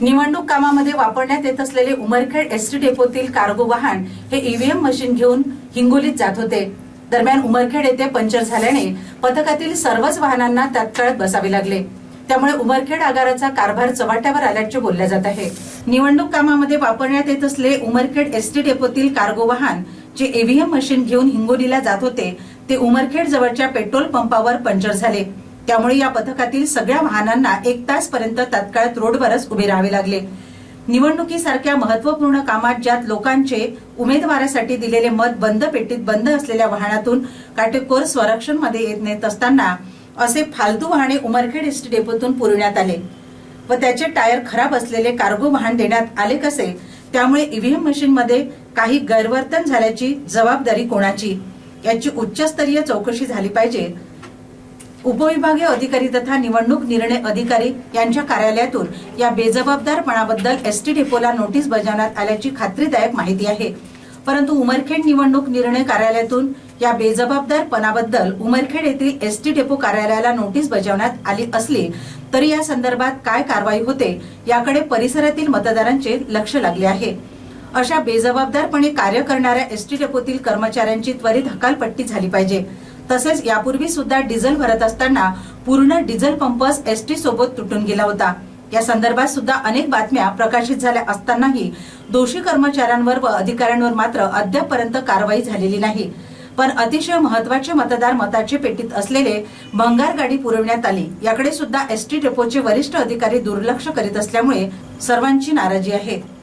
निवडणूक कामामध्ये वापरण्यात येत असलेले उमरखेड एसटी डेपोतील कार्गो वाहन हे ईव्हीएम मशीन घेऊन हिंगोलीत जात होते. दरम्यान उमरखेड येथे पंक्चर झाल्याने पथकातील सर्वच वाहनांना तात्काळ बसावे लागले. त्यामुळे उमरखेड आगाराचा कारभार चव्हाट्यावर आल्याचे बोलल्या जात आहे. निवडणूक कामामध्ये वापरण्यात येत असले उमरखेड एसटी डेपोतील कार्गो वाहन जे ईव्हीएम मशीन घेऊन हिंगोलीला जात होते ते उमरखेड जवळच्या पेट्रोल पंपावर पंक्चर झाले. त्यामुळे या पथकातील सगळ्या वाहनांना एक तास पर्यंत तात्काळ रोडवरच उभे राहावे लागले. निवडणुकीसारख्या महत्त्वपूर्ण कामात ज्यात लोकांचे उमेदवारासाठी दिलेले मत बंद पेटीत बंद असलेल्या वाहनातून काटेकोर स्वरक्षणमध्ये येत नेत असताना असे फालतू वाहने उमरखेड एसटी डेपोतून पुरविण्यात आले व त्याचे टायर खराब असलेले कार्गो वाहन देण्यात आले कसे? त्यामुळे ईव्हीएम मशीन मध्ये काही गैरवर्तन झाल्याची जबाबदारी कोणाची? याची उच्चस्तरीय चौकशी झाली पाहिजे उपविभागीय अधिकारी तथा निवडणूक निर्णय अधिकारी यांच्या कार्यालयातून या बेजबाबदारपणाबद्दल एसटी डेपोला नोटीस बजावण्यात आल्याची खात्रीदायक माहिती आहे. परंतु उमरखेड निवडणूक निर्णय कार्यालयातून या बेजबाबदारपणाबद्दल उमरखेड येथील एसटी डेपो कार्यालयाला नोटीस बजावण्यात आली असली तरी या संदर्भात काय कारवाई होते याकडे परिसरातील मतदारांचे लक्ष लागले आहे. अशा बेजबाबदारपणे कार्य करणाऱ्या एसटी डेपोतील कर्मचाऱ्यांची त्वरित हकालपट्टी झाली पाहिजे. तसेच यापूर्वी सुद्धा डिझेल भरत असताना पूर्ण डिझेल पंपच एसटी सोबत तुटून गेला होता. या संदर्भात सुद्धा अनेक बातम्या प्रकाशित झाल्या असतानाही दोषी कर्मचाऱ्यांवर व अधिकाऱ्यांवर मात्र अद्यापपर्यंत कारवाई झालेली नाही. पण अतिशय महत्त्वाचे मतदार मताचे पेटीत असलेले भंगार गाडी पुरवण्यात आली. याकडे सुद्धा एसटी डेपोचे वरिष्ठ अधिकारी दुर्लक्ष करीत असल्यामुळे सर्वांची नाराजी आहे.